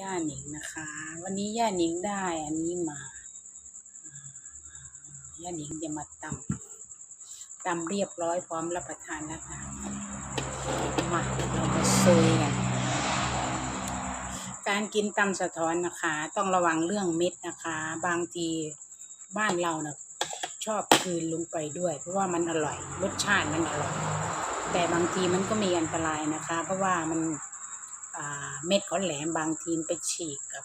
ย่าหนิงนะคะ วันนี้ย่าหนิงได้อันนี้มาอ่าย่าหนิงจะมาตำตำเรียบร้อยพร้อมรับประทานแล้วค่ะมาเรามาซยกันการกินตำสะท้อนนะคะ ต้องระวังเรื่องเม็ดนะคะ บางทีบ้านเรานะชอบคืนลงไปด้วย เพราะว่ามันอร่อยรสชาติมันอร่อย แต่บางทีมันก็มีอันตรายนะคะ เพราะว่ามัน เม็ดเขาแหลมบางทีไปฉีกกับ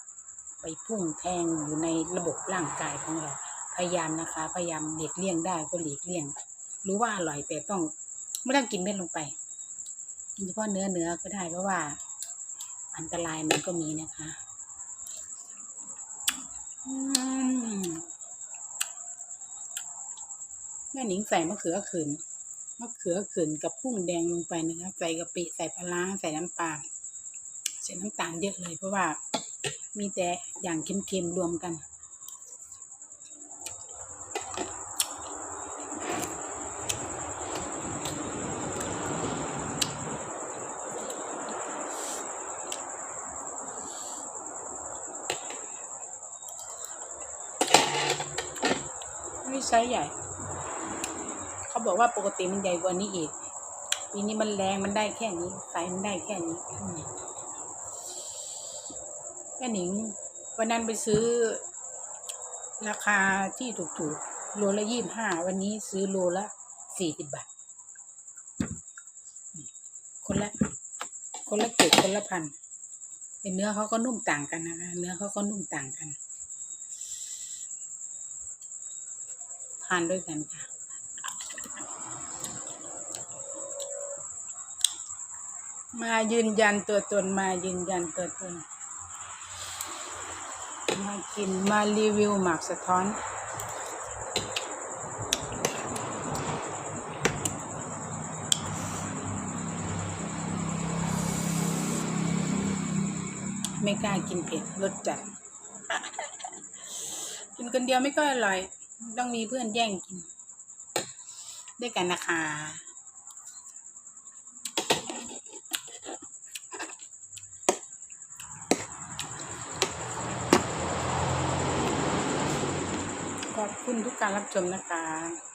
ไปพุ่งแทงอยู่ในระบบร่างกายของเรา พยายามนะคะ พยายามหลีกเลี่ยงได้ก็หลีกเลี่ยง รู้ว่าอร่อยแต่ต้องไม่ต้องกินเม็ดลงไปกินเฉพาะเนื้อเนื้อก็ได้เพราะว่า อันตรายมันก็มีนะคะมแม่หนิงใส่มะเขือขืนมะเขือขืนกับกุ้งแดงลงไปนะคะ ใส่กะปิใส่ปลาร้าใส่น้ำปลา ใส่น้ำตาลเยอะเลย เพราะว่ามีแต่อย่างเค็มๆรวมกันนี่ไซส์ใหญ่ เขาบอกว่าปกติมันใหญ่กว่านี้อีกปีนี้มันแรงมันได้แค่นี้ไซมันได้แค่นี้ อืมแค่หนิง วันนั้นไปซื้อ ราคาที่ถูกๆ โลละยี่บห้า วันนี้ซื้อโลละสี่สิบบาท คนละ คนละเกรดคนละพันเป็นเนื้อเขาก็นุ่มต่างกันนะคะ เนื้อเขาก็นุ่มต่างกันทานด้วยกันค่ะ มายืนยันตัวตน มายืนยันตัวตน มากินมารีวิวหมากสะท้อน ไม่กล้ากินเผ็ดรสจัด กินคนเดียวไม่ค่อยอร่อย ต้องมีเพื่อนแย่งกิน ด้วยกันนะคะ คุณทุกการรับชมนะคะ